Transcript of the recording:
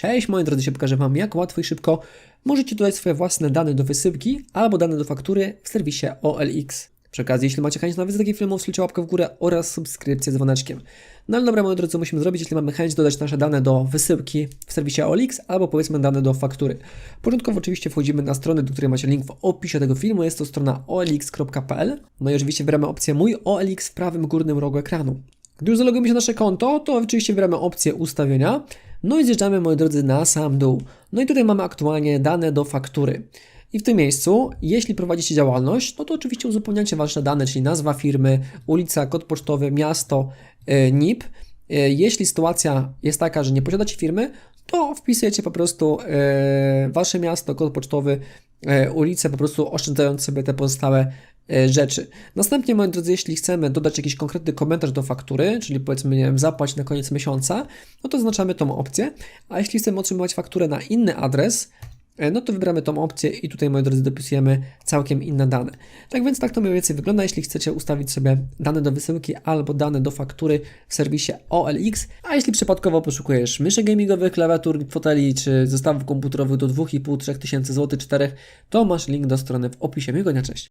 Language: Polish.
Cześć moi drodzy, się pokażę Wam jak łatwo i szybko możecie dodać swoje własne dane do wysyłki albo dane do faktury w serwisie OLX. Przy okazji, jeśli macie chęć na wizytę takich filmów, słuchajcie łapkę w górę oraz subskrypcję z dzwoneczkiem. No ale dobra moi drodzy, co musimy zrobić, jeśli mamy chęć dodać nasze dane do wysyłki w serwisie OLX albo powiedzmy dane do faktury. Początkowo oczywiście wchodzimy na stronę, do której macie link w opisie tego filmu, jest to strona olx.pl. No i oczywiście wybieramy opcję mój OLX w prawym górnym rogu ekranu. Gdy już zalogujemy się na nasze konto, to oczywiście wybieramy opcję ustawienia. No i zjeżdżamy, moi drodzy, na sam dół. No i tutaj mamy aktualnie dane do faktury. I w tym miejscu, jeśli prowadzicie działalność, no to oczywiście uzupełniacie wasze dane, czyli nazwa firmy, ulica, kod pocztowy, miasto, yy, NIP. Yy, Jeśli sytuacja jest taka, że nie posiadacie firmy, to wpisujecie po prostu yy, wasze miasto, kod pocztowy, ulicę, po prostu oszczędzając sobie te pozostałe e, rzeczy. Następnie, moi drodzy, jeśli chcemy dodać jakiś konkretny komentarz do faktury, czyli powiedzmy, nie wiem, zapłać na koniec miesiąca, no to zaznaczamy tą opcję, a jeśli chcemy otrzymywać fakturę na inny adres, e, no to wybieramy tą opcję i tutaj, moi drodzy, dopisujemy całkiem inne dane. Tak więc tak to mniej więcej wygląda, jeśli chcecie ustawić sobie dane do wysyłki albo dane do faktury w serwisie OLX, a jeśli przypadkowo poszukujesz myszy gamingowych, klawiatur, foteli czy zestawów komputerowych do 2,5-3 tysięcy złotych, 4, to masz link do strony w opisie. Miłego dnia, cześć!